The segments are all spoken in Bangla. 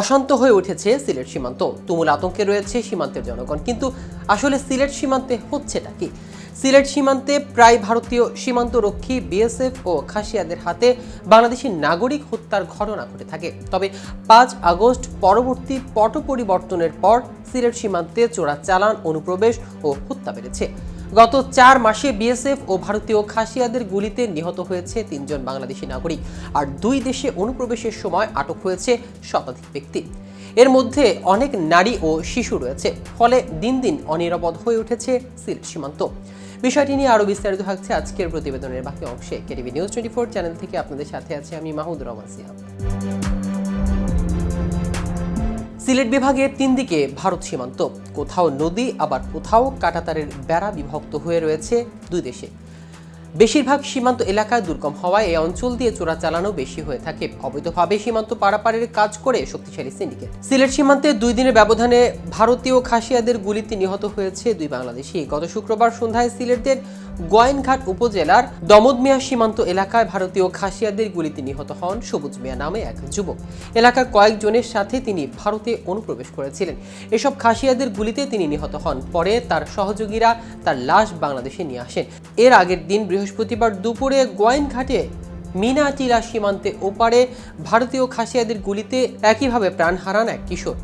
অশান্ত হয়ে উঠেছে সিলেট সীমান্ত। তুমুল আতঙ্কে রয়েছে সীমান্তের জনগণ। কিন্তু আসলে সিলেট সীমান্তে হচ্ছেটা কি? সিলেট সীমান্তে প্রায় ভারতীয় সীমান্তরক্ষী বিএসএফ ও খাসিয়াদের হাতে বাংলাদেশি নাগরিক হত্যার ঘটনা ঘটে থাকে। তবে পাঁচ আগস্ট পরবর্তী পট পরিবর্তনের পর সিলেট সীমান্তে চোরা চালান অনুপ্রবেশ ও হত্যা বেড়েছে। গত চার মাসে বিএসএফ ও ভারতীয় খাসিয়াদের গুলিতে নিহত হয়েছে তিনজন বাংলাদেশি নাগরিক আর দুই দেশে অনুপ্রবেশের সময় আটক হয়েছে শতাধিক ব্যক্তি। এর মধ্যে অনেক নারী ও শিশু রয়েছে, ফলে দিন দিন অনিরাপদ হয়ে উঠেছে সিলেট সীমান্ত। বিষয়টি নিয়ে আরও বিস্তারিত থাকছে আজকের প্রতিবেদনের বাকি অংশে। KTV news twenty four channel থেকে আপনাদের সাথে আছে আমি মাহমুদুর রহমান সিহাব সিলেট বিভাগের তিন দিকে ভারত সীমান্ত। কোথাও নদী, আবার কোথাও কাটাতারের বেড়া বিভক্ত হয়ে রয়েছে দুই দেশে। বেশিরভাগ সীমান্ত এলাকায় দুর্গম হওয়ায় এই অঞ্চল দিয়ে চোরা চালানো বেশি হয়ে থাকে। অবৈধভাবে সীমান্ত পারাপারের কাজ করে শক্তিশালী সিন্ডিকেট। সিলেট সীমান্তে দুই দিনের ব্যবধানে ভারতীয় খাসিয়াদের গুলিতে নিহত হয়েছে দুই বাংলাদেশি। গত শুক্রবার সন্ধ্যায় সিলেটের গোয়াইনঘাট উপজেলার দমদ মিয়া সীমান্ত এলাকায় ভারতীয় খাসিয়াদের গুলিতে নিহত হন সবুজ মিয়া নামে এক যুবক। এলাকার কয়েকজনের সাথে তিনি ভারতে অনুপ্রবেশ করেছিলেন। এসব খাসিয়াদের গুলিতে তিনি নিহত হন। পরে তার সহযোগীরা তার লাশ বাংলাদেশে নিয়ে আসেন। এর আগের দিন বৃহস্পতিবার দুপুরে গোয়াইনঘাটে মিনাটিলা সীমান্তে ওপারে ভারতীয় খাসিয়াদের গুলিতে একইভাবে প্রাণ হারান এক কিশোর।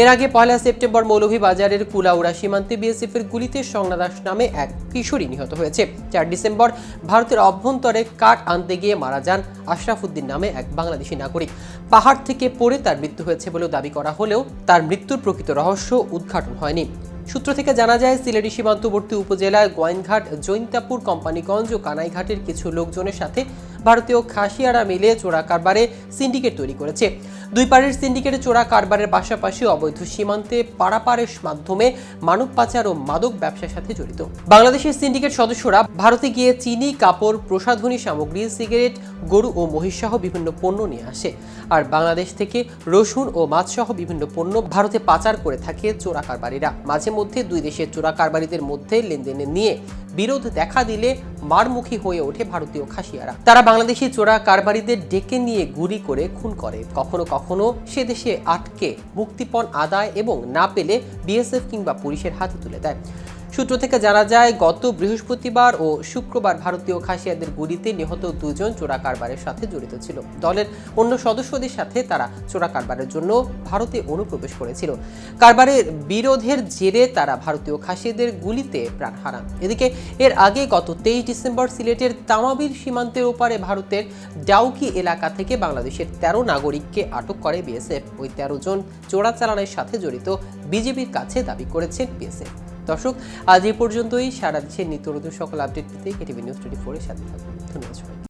এর আগে পয়লা সেপ্টেম্বর মৌলভীবাজারের কুলাউড়া সীমান্তে বিএসএফ এর গুলিতে সংনা দাস নামে এক কিশোরী নিহত হয়েছে। চার ডিসেম্বর ভারতের অভ্যন্তরে কাঠ আনতে গিয়ে মারা যান আশরাফুদ্দিন নামে এক বাংলাদেশি নাগরিক। পাহাড় থেকে পড়ে তার মৃত্যু হয়েছে বলেও দাবি করা হলেও তার মৃত্যুর প্রকৃত রহস্য উদ্ঘাটন হয়নি। সূত্র থেকে জানা যায়, সিলেটি সীমান্তবর্তী উপজেলায় গোয়াইনঘাট, জৈন্তাপুর, কোম্পানিগঞ্জ ও কানাইঘাটের কিছু লোকজনের সাথে ভারতীয় খাসিয়ারা মিলে চোরা কারবারে সিন্ডিকেট তৈরি করেছে। দুই পাড়ের সিন্ডিকেটে চোরা কারবারের পাশাপাশি অবৈধ সীমান্তে পারাপারের মাধ্যমে মানব পাচার ও মাদক ব্যবসার সাথে জড়িত। বাংলাদেশের সিন্ডিকেট সদস্যরা ভারতে গিয়ে চিনি, কাপড়, প্রসাধনী সামগ্রী, সিগারেট, গরু ও মহিষ সহ বিভিন্ন পণ্য নিয়ে আসে। আর বাংলাদেশ থেকে রসুন ও মাছ সহ বিভিন্ন পণ্য ভারতে পাচার করে থাকে চোরা কারবারিরা। মাঝে মধ্যে দুই দেশের চোরা কারবারিদের মধ্যে লেনদেনে নিয়ে বিরোধ দেখা দিলে মারমুখী হয়ে ওঠে ভারতীয় খাসিয়ারা। তারা বাংলাদেশি চোরা কারবারিদের ডেকে নিয়ে গুলি করে খুন করে। কখনো কখনো সে দেশে আটকে মুক্তিপণ আদায় এবং না পেলে বিএসএফ কিংবা পুলিশের হাতে তুলে দেয়। সূত্র থেকে জানা যায়, গত বৃহস্পতিবার ও শুক্রবার ভারতীয় খাসিয়াদের গুলিতে নিহত দুজন চোরা কারবারের সাথে জড়িত ছিল। দলের অন্য সদস্যদের সাথে তারা চোরা কারবারের জন্য ভারতে অনুপ্রবেশ করেছিল। কারবারের বিরোধের জেরে তারা ভারতীয় খাসিয়াদের গুলিতে প্রাণ হারান। এদিকে, এর আগে গত তেইশ ডিসেম্বর সিলেটের তামাবির সীমান্তের ওপারে ভারতের ডাউকি এলাকা থেকে বাংলাদেশের তেরো নাগরিককে আটক করে বিএসএফ। ওই তেরো জন চোরাচালানের সাথে জড়িত বিজেপির কাছে দাবি করেছেন বিএসএফ। দর্শক, আজ এই পর্যন্তই সারা দেশের নিত্য নতুন সকল আপডেট পেতে কেটিভি নিউজ টোয়েন্টি ফোরের সাথে থাকুন ধন্যবাদ।